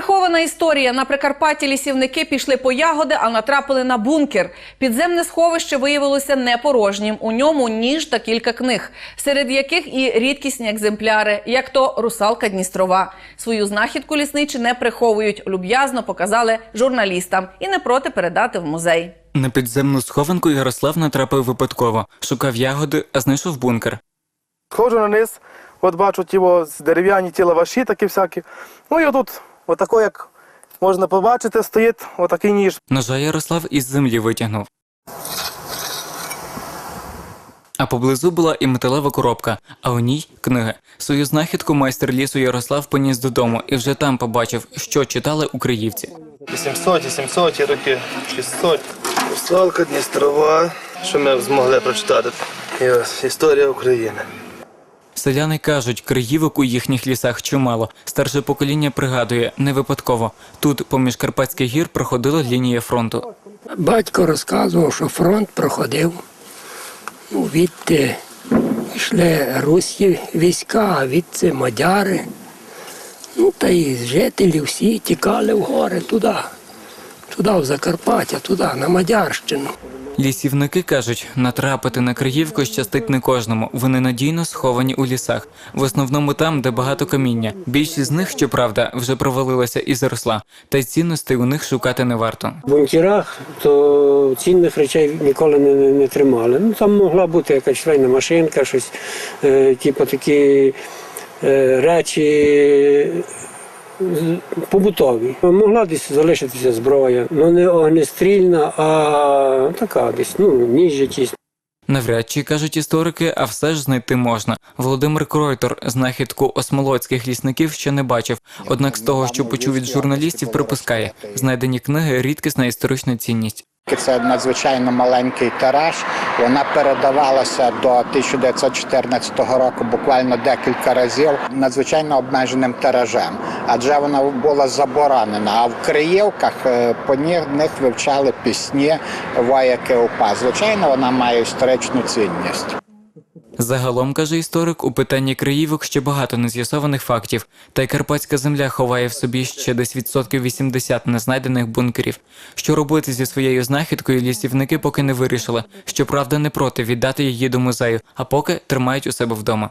Неприхована історія. На Прикарпатті лісівники пішли по ягоди, а натрапили на бункер. Підземне сховище виявилося непорожнім. У ньому ніж та кілька книг, серед яких і рідкісні екземпляри, як то русалка Дністрова. Свою знахідку лісничі не приховують. Люб'язно показали журналістам і не проти передати в музей. На підземну схованку Ярослав натрапив випадково, шукав ягоди, а знайшов бункер. Сходжу на низ, от бачу ті дерев'яні ті лаваші такі всякі. Ну і отут, отако, як можна побачити, стоїть отакий ніж. Ножа Ярослав із землі витягнув. А поблизу була і металева коробка, а у ній книги. Свою знахідку майстер лісу Ярослав поніс додому і вже там побачив, що читали українці. 800, 700 роки, 600. Русалка, Дністрова. Що ми змогли прочитати? І ось історія України. Селяни кажуть, криївок у їхніх лісах чимало. Старше покоління пригадує не випадково. Тут, поміж Карпатських гір, проходила лінія фронту. Батько розказував, що фронт проходив. Ну, відти йшли руські війська, а відти мадяри. Ну, та й жителі всі тікали в гори туди, туди, в Закарпаття, туди, на Мадярщину. Лісівники кажуть, натрапити на Криївку щастить не кожному. Вони надійно сховані у лісах, в основному там, де багато каміння. Більшість з них, щоправда, вже провалилася і заросла, та й цінностей у них шукати не варто. В бункерах то цінних речей ніколи не, не, не тримали. Ну там могла бути якась швейна машинка, щось, е, типу такі е, речі побутові. Могла десь залишитися зброя, ну не огнестрільна, а така десь, ну, ніж якісь. Навряд чи кажуть історики, а все ж знайти можна. Володимир Кройтор знахідку осмолоцьких лісників ще не бачив. Однак з того, що почув від журналістів, припускає, знайдені книги рідкісна історична цінність. Це надзвичайно маленький тираж. Вона передавалася до 1914 року буквально декілька разів надзвичайно обмеженим тиражем, адже вона була заборонена. А в Криївках е, по них вивчали пісні вояки УПА. Звичайно, вона має історичну цінність. Загалом, каже історик, у питанні Криївок ще багато нез'ясованих фактів, та й карпатська земля ховає в собі ще десь відсотків 80 незнайдених бункерів. Що робити зі своєю знахідкою, лісівники поки не вирішили. Щоправда, не проти віддати її до музею, а поки тримають у себе вдома.